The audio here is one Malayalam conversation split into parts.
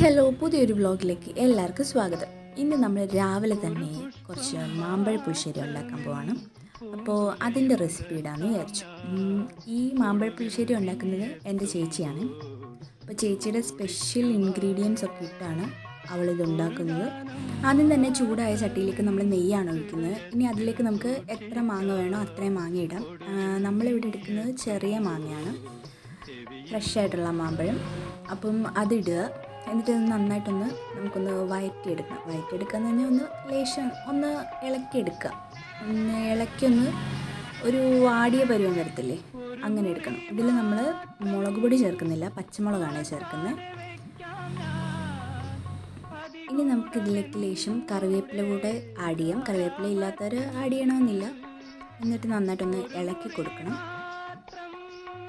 ഹലോ പുതിയൊരു വ്ളോഗിലേക്ക് എല്ലാവർക്കും സ്വാഗതം. ഇന്ന് നമ്മൾ രാവിലെ തന്നെ കുറച്ച് മാമ്പഴ പുളിശ്ശേരി ഉണ്ടാക്കാൻ പോവാണ്. അപ്പോൾ അതിന്റെ റെസിപ്പി ഇടാന്ന് വിചാരിച്ചു ഈ മാമ്പഴ പുളിശ്ശേരി ഉണ്ടാക്കുന്നത് എന്റെ ചേച്ചിയാണ്. അപ്പോൾ ചേച്ചിയുടെ സ്പെഷ്യൽ ഇൻഗ്രീഡിയൻസ് ഒക്കെ ഇട്ടാണ് അവളിത് ഉണ്ടാക്കുന്നത്. ആദ്യം തന്നെ ചൂടായ ചട്ടിയിലേക്ക് നമ്മൾ നെയ്യാണ് ഒഴിക്കുന്നത്. ഇനി അതിലേക്ക് നമുക്ക് എത്ര മാങ്ങ വേണോ അത്രയും മാങ്ങ ഇടാം. നമ്മളിവിടെ എടുക്കുന്നത് ചെറിയ മാങ്ങയാണ്. ഫ്രഷ് ആയിട്ടുള്ള മാമ്പഴം. അപ്പം അതിടുക. എന്നിട്ട് നന്നായിട്ടൊന്ന് നമുക്കൊന്ന് വയറ്റിയെടുക്കാം. വയറ്റിയെടുക്കുക എന്ന് പറഞ്ഞാൽ ഒന്ന് ലേശം ഒന്ന് ഇളക്കിയെടുക്കുക. ഒന്ന് ഇളക്കിയൊന്ന് ഒരു വാടിയ പരുവം വരത്തില്ലേ? അങ്ങനെ എടുക്കണം. ഇതിൽ നമ്മൾ മുളക് പൊടി ചേർക്കുന്നില്ല പച്ചമുളകാണ് ചേർക്കുന്നത് ഇനി നമുക്ക് ഇതിലേക്ക് ലേശം കറിവേപ്പില കൂടെ ആഡ് ചെയ്യാം. കറിവേപ്പില ഇല്ലാത്തവർ ആഡ് ചെയ്യണമെന്നില്ല. എന്നിട്ട് നന്നായിട്ടൊന്ന് ഇളക്കി കൊടുക്കണം.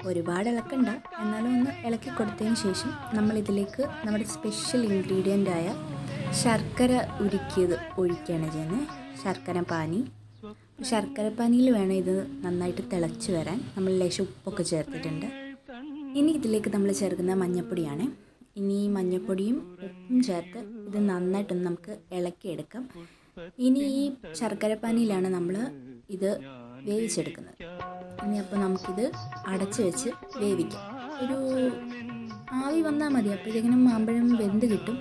ഒരുപാട് ഇളക്കണ്ട. എന്നാലും ഒന്ന് ഇളക്കി കൊടുത്തതിന് ശേഷം നമ്മൾ ഇതിലേക്ക് നമ്മുടെ സ്പെഷ്യൽ ഇൻഗ്രീഡിയന്റ് ആയ ശർക്കര ഉരുക്കിയത് ഒഴിക്കുകയാണ് ചെയ്യുന്നത്. ശർക്കര പാനി. ശർക്കര പാനിയിൽ വേണം ഇത് നന്നായിട്ട് തിളച്ച് വരാൻ. നമ്മൾ ലേശം ഉപ്പൊക്കെ ചേർത്തിട്ടുണ്ട്. ഇനി ഇതിലേക്ക് നമ്മൾ ചേർക്കുന്ന മഞ്ഞൾപ്പൊടിയാണ് ഇനി ഈ മഞ്ഞൾപ്പൊടിയും ഉപ്പും ചേർത്ത് ഇത് നന്നായിട്ടൊന്ന് നമുക്ക് ഇളക്കിയെടുക്കാം. ഇനി ഈ ശർക്കര പാനിയിലാണ് നമ്മൾ ഇത് വേവിച്ചെടുക്കുന്നത്. ഇനി അപ്പോൾ നമുക്കിത് അടച്ച് വെച്ച് വേവിക്കാം. ഒരു ആവി വന്നാൽ മതി. അപ്പോഴത്തേക്കിനും മാമ്പഴം വെന്ത് കിട്ടും.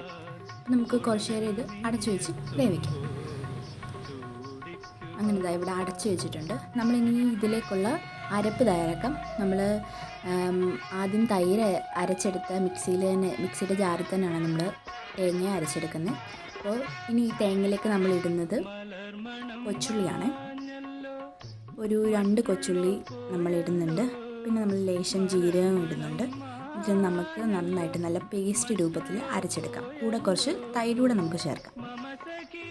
നമുക്ക് കുറച്ച് നേരം ഇത് അടച്ചു വെച്ച് വേവിക്കാം. അങ്ങനെ ഇതാ ഇവിടെ അടച്ചു വെച്ചിട്ടുണ്ട്. നമ്മളിനി ഇതിലേക്കുള്ള അരപ്പ് തയ്യാറാക്കാം. നമ്മൾ ആദ്യം തൈര് അരച്ചെടുത്ത മിക്സിയിൽ തന്നെ മിക്സിയുടെ ജാറിൽ തന്നെയാണ് നമ്മൾ തേങ്ങ അരച്ചെടുക്കുന്നത്. അപ്പോൾ ഇനി ഈ തേങ്ങയിലേക്ക് നമ്മൾ ഇടുന്നത് കൊച്ചുള്ളിയാണ്. ഒരു രണ്ട് കൊച്ചുള്ളി നമ്മൾ ഇടുന്നുണ്ട്. പിന്നെ നമ്മൾ ലേശം ജീരകം ഇടുന്നുണ്ട്. ഇത് നമുക്ക് നന്നായിട്ട് നല്ല പേസ്റ്റ് രൂപത്തിൽ അരച്ചെടുക്കാം. കൂടെ കുറച്ച് തൈരൂടെ നമുക്ക് ചേർക്കാം.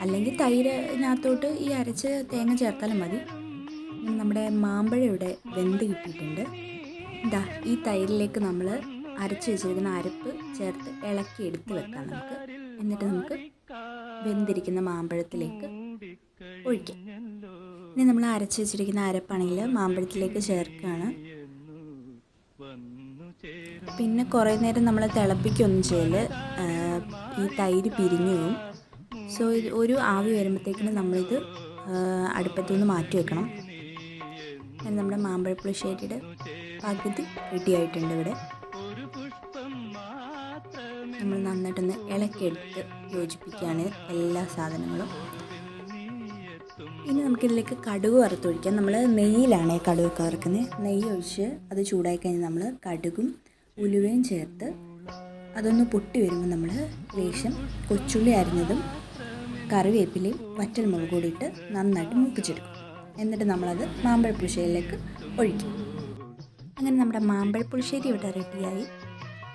അല്ലെങ്കിൽ തൈരിനകത്തോട്ട് ഈ അരച്ച് തേങ്ങ ചേർത്താലും മതി. നമ്മുടെ മാമ്പഴം ഇവിടെ വെന്ത് കിട്ടിയിട്ടുണ്ട്. ഇതാ ഈ തൈരിലേക്ക് നമ്മൾ അരച്ച് വെച്ചിരിക്കുന്ന അരപ്പ് ചേർത്ത് ഇളക്കി എടുത്ത് വെക്കാം നമുക്ക്. എന്നിട്ട് നമുക്ക് വെന്തിരിക്കുന്ന മാമ്പഴത്തിലേക്ക് ഒഴിക്കാം. ഇനി നമ്മൾ അരച്ച് വെച്ചിരിക്കുന്ന അരപ്പാണെങ്കിൽ മാമ്പഴത്തിലേക്ക് ചേർക്കുകയാണ്. പിന്നെ കുറേ നേരം നമ്മൾ തിളപ്പിക്കൊന്നും ചെയ്യൽ. ഈ തൈര് പിരിഞ്ഞു പോകും സോ ഇത് ഒരു ആവി വരുമ്പോഴത്തേക്കിന് നമ്മളിത് അടുപ്പത്തു നിന്ന് മാറ്റി വെക്കണം. നമ്മുടെ മാമ്പഴപ്പുളിശ്ശേരിയുടെ പകുതി റെഡി ആയിട്ടുണ്ട് ഇവിടെ. നമ്മൾ നന്നായിട്ടൊന്ന് ഇളക്കിയെടുത്ത് യോജിപ്പിക്കുകയാണ് എല്ലാ സാധനങ്ങളും. ഇനി നമുക്കിതിലേക്ക് കടുക് വറുത്തൊഴിക്കാം. നമ്മൾ നെയ്യിലാണ് കടുകൊക്കെ വറുക്കുന്നത്. നെയ്യ് ഒഴിച്ച് അത് ചൂടായി കഴിഞ്ഞാൽ നമ്മൾ കടുകും ഉലുവയും ചേർത്ത് അതൊന്ന് പൊട്ടി വരുമ്പോൾ നമ്മൾ ലേശം കൊച്ചുള്ളി അരിഞ്ഞതും കറിവേപ്പിലയും വറ്റൽ മുളക് കൂടി ഇട്ട് നന്നായിട്ട് മൂപ്പിച്ചെടുക്കും. എന്നിട്ട് നമ്മളത് മാമ്പഴപ്പുളിശ്ശേരിയിലേക്ക് ഒഴിക്കും. അങ്ങനെ നമ്മുടെ മാമ്പഴപ്പുളിശ്ശേരി ഇവിടെ റെഡിയായി